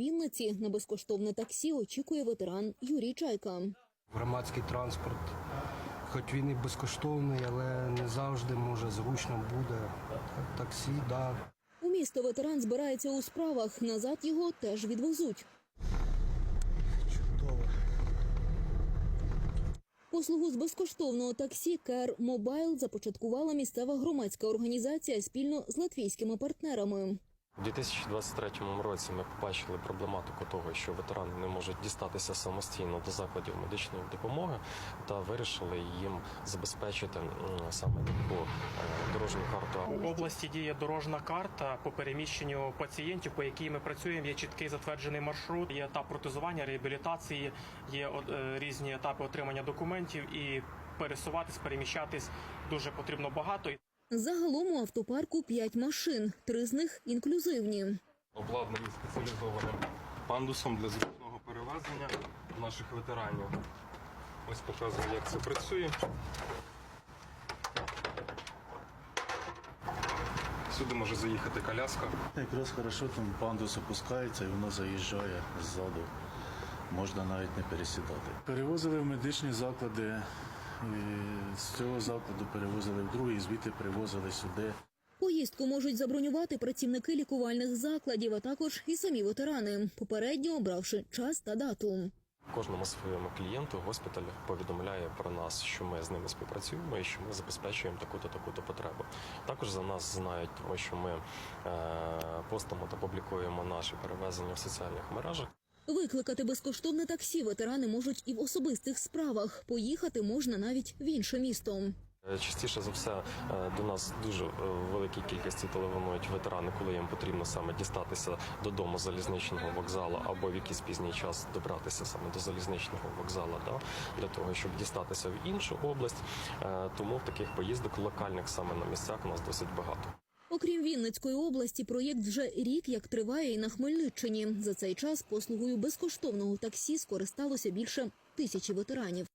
Вінниці на безкоштовне таксі очікує ветеран Юрій Чайка. Громадський транспорт, хоч він і безкоштовний, але не завжди може зручно буде. Таксі, да. У місто ветеран збирається у справах. Назад його теж відвезуть. Чудово. Послугу з безкоштовного таксі Care Mobile започаткувала місцева громадська організація спільно з латвійськими партнерами. У 2023 році ми побачили проблематику того, що ветерани не можуть дістатися самостійно до закладів медичної допомоги, та вирішили їм забезпечити саме таку е, дорожню карту. У області діє дорожна карта по переміщенню пацієнтів, по якій ми працюємо. Є чіткий затверджений маршрут, є етап протезування, реабілітації, є е, різні етапи отримання документів і пересуватись, переміщатись дуже потрібно багато. Загалом у автопарку п'ять машин, три з них інклюзивні. Обладнані спеціалізованим пандусом для зручного перевезення наших ветеранів. Ось показую, як це працює. Сюди може заїхати коляска. Якраз хорошо там пандус опускається і воно заїжджає ззаду. Можна навіть не пересідати. Перевозили в медичні заклади. І з цього закладу перевозили в другий, звідти привозили сюди. Поїздку можуть забронювати працівники лікувальних закладів, а також і самі ветерани, попередньо обравши час та дату. Кожному своєму клієнту госпіталь повідомляє про нас, що ми з ними співпрацюємо і що ми забезпечуємо таку-то таку-то потребу. Також за нас знають, тому що ми е, постимо та публікуємо наші перевезення в соціальних мережах. Викликати безкоштовне таксі ветерани можуть і в особистих справах. Поїхати можна навіть в інше місто. Е, Частіше за все е, до нас дуже е, великій кількості телефонують ветерани, коли їм потрібно саме дістатися додому залізничного вокзалу або в якийсь пізній час добратися саме до залізничного вокзалу, да, для того, щоб дістатися в іншу область. Тому в таких поїздок локальних саме на місцях у нас досить багато. Окрім Вінницької області, проєкт вже рік як триває і на Хмельниччині. За цей час послугою безкоштовного таксі скористалося більше тисячі ветеранів.